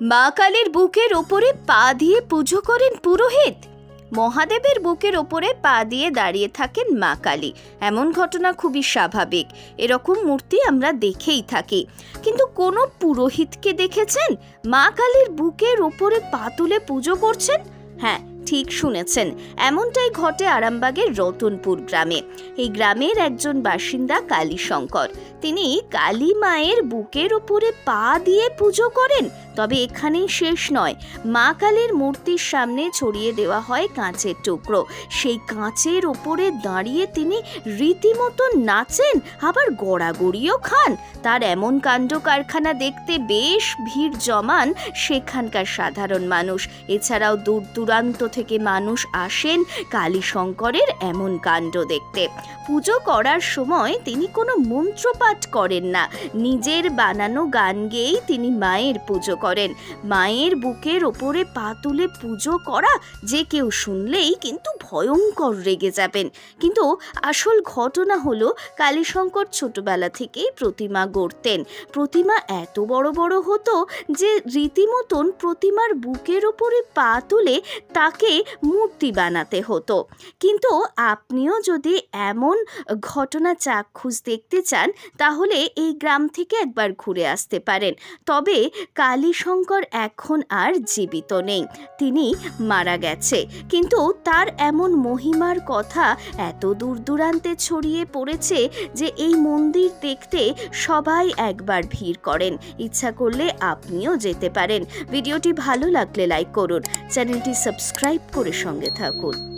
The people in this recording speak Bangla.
মা কালীর বুকের ওপরে পা দিয়ে পুজো করেন পুরোহিত। মহাদেবের বুকের ওপরে পা দিয়ে দাঁড়িয়ে থাকেন মা কালী। এমন ঘটনা খুবই স্বাভাবিক। এরকম মূর্তি আমরা দেখেই থাকি। কিন্তু কোনো পুরোহিতকে দেখেছেন? মা কালীর বুকের ওপরে পা তুলে পুজো করছেন? হ্যাঁ ঠিক শুনেছেন। এমনটাই ঘটে আরামবাগের রতনপুর গ্রামে। এই গ্রামের একজন বাসিন্দা কালী শঙ্কর তিনি কালী মায়ের বুকের ওপরে পা দিয়ে পুজো করেন। তবে এখানেই শেষ নয়। মা কালীর মূর্তির সামনে ছড়িয়ে দেওয়া হয় কাঁচের টুকরো। সেই কাঁচের ওপরে দাঁড়িয়ে তিনি রীতিমতো নাচেন, আবার গড়াগড়িও খান। তার এমন কাণ্ড কারখানা দেখতে বেশ ভিড় জমান সেখানকার সাধারণ মানুষ। এছাড়াও দূর দূরান্ত থেকে মানুষ আসেন কালী শঙ্করের এমন কাণ্ড দেখতে। পুজো করার সময় তিনি কোনো মন্ত্রপাঠ করেন না। নিজের বানানো গান গেয়েই তিনি মায়ের পুজো করেন। মায়ের বুকের ওপরে পা তুলে পুজো করা যে কেউ শুনলেই কিন্তু ভয়ঙ্কর রেগে যাবেন। কিন্তু আসল ঘটনা হলো, কালীশঙ্কর ছোটবেলা থেকেই প্রতিমা গড়তেন। প্রতিমা এত বড় বড় হতো যে রীতিমতন প্রতিমার বুকের ওপরে পা তুলে তাকে মূর্তি বানাতে হতো। কিন্তু আপনিও যদি এমন ঘটনা চাক্ষুষ দেখতে চান, তাহলে এই গ্রাম থেকে একবার ঘুরে আসতে পারেন। তবে কালীশঙ্কর এখন আর জীবিত নেই। তিনি মারা গেছে। কিন্তু তার এমন মহিমার কথা এত দূর দূরান্তে ছড়িয়ে পড়েছে যে এই মন্দির দেখতে সবাই একবার ভিড় করেন। ইচ্ছা করলে আপনিও যেতে পারেন। ভিডিওটি ভালো লাগলে লাইক করুন। চ্যানেলটি সাবস্ক্রাইব করে সঙ্গে থাকুন।